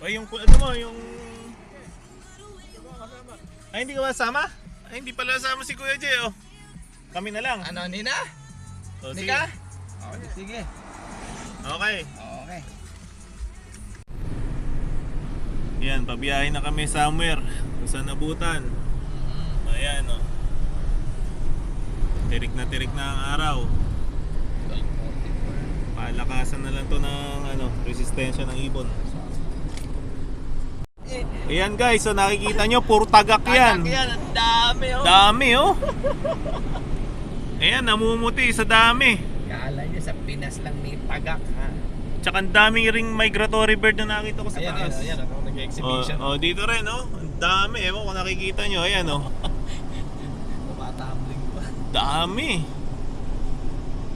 Ay, yung ano mo, yung... Ay, hindi ka masama? Ay, hindi pala sama si Kuya Jay, oh. Kami na lang. Ano, Nina? Oh, sige. Nika? Oh, sige. Okay. Okay. Yan, pabiyahin na kami somewhere. Sa Nabutan. Ayan, oh. Tirik na tirik na ang araw. Palakasan na lang to ng ano, resistensya ng ibon. Ayan guys, so nakikita nyo, puro tagak yan. Tagak yan, ang dami oh. Dami oh. Ayan, namumuti sa dami. Kala nyo sa Pinas lang may tagak ha. Tsaka ang daming ring migratory bird na nakita ko sa Ayan, taas. ayan, ayan. Ako Oh, nag-exhibition. oh, dito rin oh. Ang dami. Ewan kung nakikita nyo. Ayan oh. Tumatambling pa. Dami.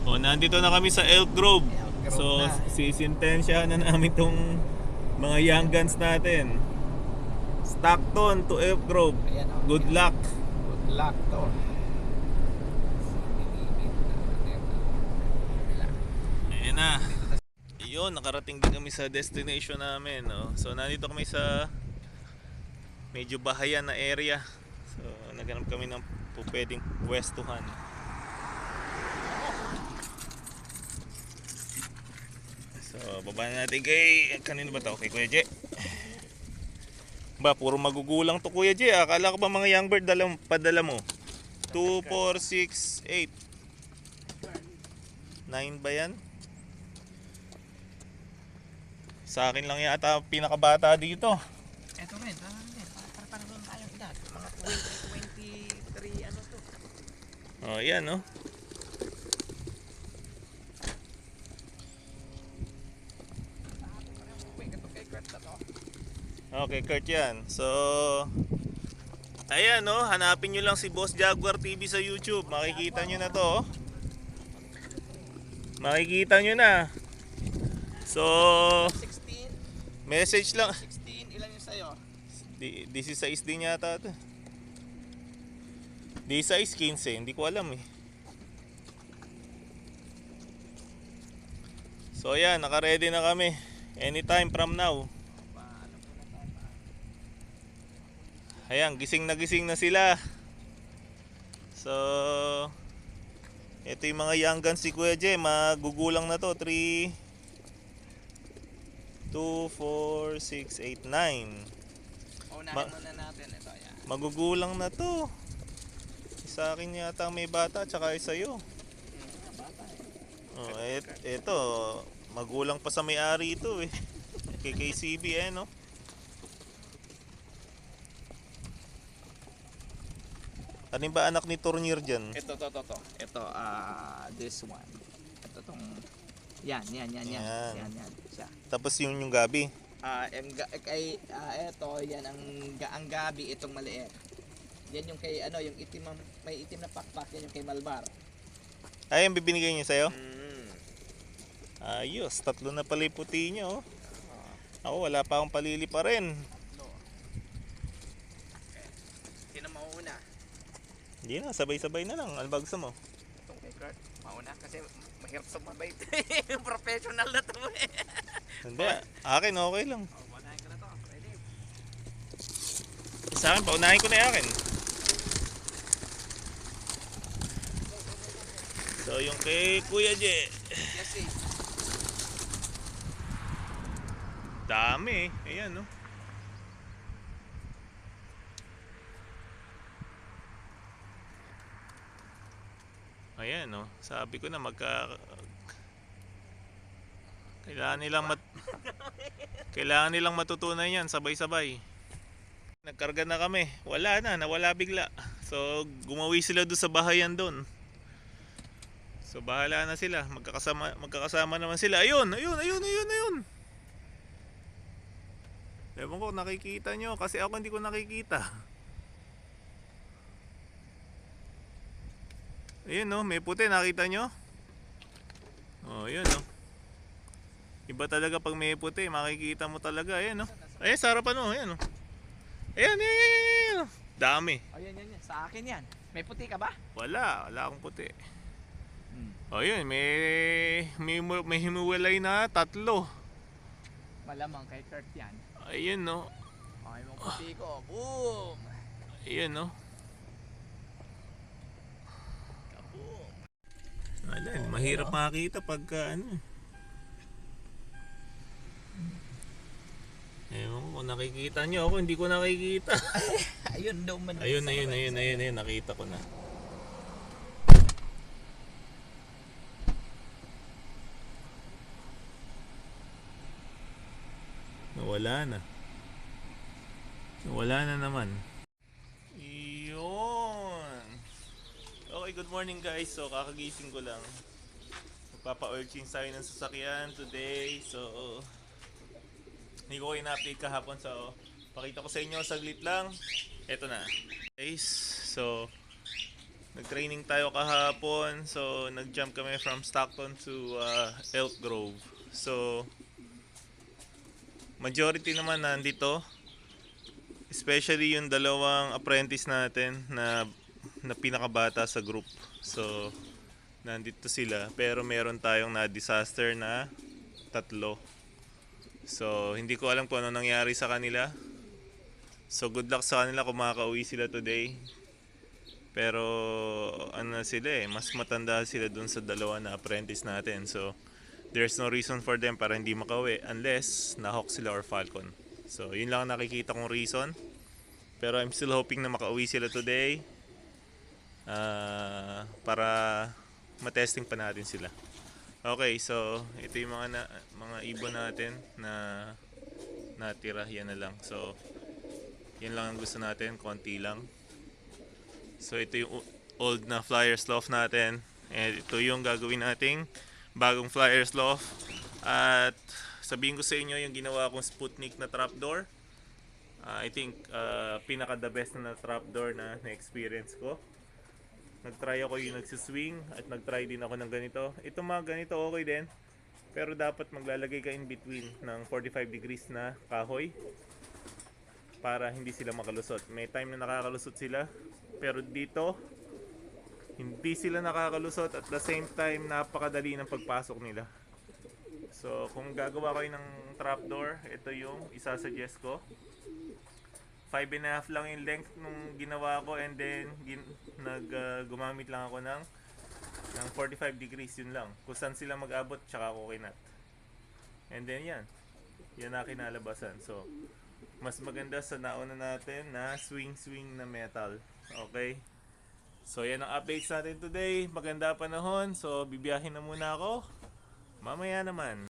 Oh, nandito na kami sa Elk Grove. Elk Grove so, na. sisintensya na namin tong mga young guns natin. Stockton to Elk Grove. Ayan, oh. Good luck. Good luck to. Ayan na. Yun, nakarating din kami sa destination namin. No? So, nandito kami sa medyo bahayan na area. So, naghanap kami ng pwedeng pwestuhan. So, baba na natin kay... Kanino ba to? Kay Kuya J. Ba, puro magugulang to Kuya J. Akala ko ba mga young bird dala, padala mo? 2, 4, 6, 8. 9 ba yan? Sa akin lang yata pinakabata dito. Ito rin, tama rin. Para para tayong edad. Mga 20, 23, ano to. Oh, yan no. Wait, ito kay Kurt na to. Okay, Kurt yan. So, ayan no, hanapin nyo lang si Boss Jaguar TV sa YouTube. Makikita nyo na to. Makikita nyo na. So, 16, message lang. 16, ilan yung sa'yo? Di, 16 din yata ito. 16, 15. Hindi ko alam eh. So ayan, naka-ready na kami. Anytime from now. Paano po na tayo? Ayan, gising na gising na sila. So, ito yung mga young guns si Kuya J. Magugulang na to. 3, 2, 4, 6, 8, 9. Unahin Ma- muna natin ito. Yan. Magugulang na to. Sa akin yata may bata, tsaka isa sa'yo. Eh. Oh, et, eto, magulang pa sa may-ari ito eh. Kay KCB eh, no? Ano ba anak ni Tournier dyan? Ito, to, to, to. Ito, ah, this one. Ito tong, yan, yan, yan, yan. Yan. Yan, yan. Siya. Tapos yung yung gabi. Ah, em, ga, kay, ah, ito, yan ang, ga, ang gabi, itong maliit. Yan yung kay, ano, yung itim, ang- may itim na pakpak, yan yung kay Malbar. Ay, ang bibinigay niyo sa'yo? Mm. Ayos, tatlo na pala yung puti niyo. oh. Ako, wala pa akong palili pa rin. No. Okay. Sino mauuna? Hindi na, sabay-sabay na lang. Ano ba gusto mo? Itong kay Kurt. Mauna kasi mahirap sumabay. Professional na to eh. Hindi, akin okay lang. Oh, manahin ko na to. Ready? Sa akin, paunahin ko na yung akin. So, yung kay Kuya J. Yes, eh. Dami eh. Ayan, no? Ayan, no? Sabi ko na magka... Kailangan nilang mat... Kailangan nilang matutunan yan, sabay-sabay. Nagkarga na kami. Wala na, nawala bigla. So, gumawi sila doon sa bahayan doon. So, bahala na sila. Magkakasama, magkakasama naman sila. Ayun, ayun, ayun, ayun, ayun. Ewan ko, nakikita nyo. Kasi ako hindi ko nakikita. Ayun no, may puti. Nakita nyo? Oh, yun no. Iba talaga pag may puti. Makikita mo talaga. Ayan no. Ayan, sa harapan mo. Ayan no. Ayan, ayan, ayan. Dami. Oh, yan. Sa akin yan. May puti ka ba? Wala. Wala akong puti. Hmm. O yun, may, may, may himiwalay na tatlo. Malamang kay Kurt yan. Ayun no. Okay mo puti ko. Boom! Ayun no. Wala, mahirap makita pagka ano. Ewan ko kung nakikita nyo ako, hindi ko nakikita. Ayun daw man. ayun, ayun, ayun, ayun, ayun, nakita ko na. Nawala na. Nawala na naman. Okay, good morning guys. So, kakagising ko lang. Magpapa-oil change tayo ng sasakyan today. So, hindi ko kayo na-update kahapon. So, pakita ko sa inyo saglit lang. Eto na. Guys, so, nag-training tayo kahapon. So, nag-jump kami from Stockton to uh, Elk Grove. So, majority naman nandito. Especially yung dalawang apprentice natin na na pinakabata sa group. So, nandito sila. Pero meron tayong na-disaster na tatlo. So, hindi ko alam kung ano nangyari sa kanila. So, good luck sa kanila kung makakauwi sila today. Pero, ano sila eh, mas matanda sila dun sa dalawa na apprentice natin. So, there's no reason for them para hindi makauwi unless na-hawk sila or falcon. So, yun lang ang nakikita kong reason. Pero I'm still hoping na makauwi sila today. Ah, para matesting pa natin sila. Okay, so ito yung mga na, mga ibon natin na natira yan na lang. So yan lang ang gusto natin, konti lang. So ito yung old na flyers loft natin. And ito yung gagawin nating bagong flyers loft. At sabihin ko sa inyo yung ginawa kong Sputnik na trapdoor. Ah, I think uh, pinaka the best na trapdoor na na-experience ko. Nag-try ako yung nagsiswing at nag-try din ako ng ganito. Ito mga ganito okay din. Pero dapat maglalagay ka in between ng 45 degrees na kahoy para hindi sila makalusot. May time na nakakalusot sila. Pero dito, hindi sila nakakalusot at the same time napakadali ng pagpasok nila. So kung gagawa kayo ng trapdoor, ito yung isasuggest ko. 5 and a half lang yung length nung ginawa ko and then gin, nag uh, gumamit lang ako ng ng 45 degrees yun lang. Kung saan sila mag-abot tsaka ako kinat. And then yan. Yan na kinalabasan. So mas maganda sa nauna natin na swing swing na metal. Okay? So yan ang updates natin today. Maganda panahon. So bibiyahin na muna ako. Mamaya naman.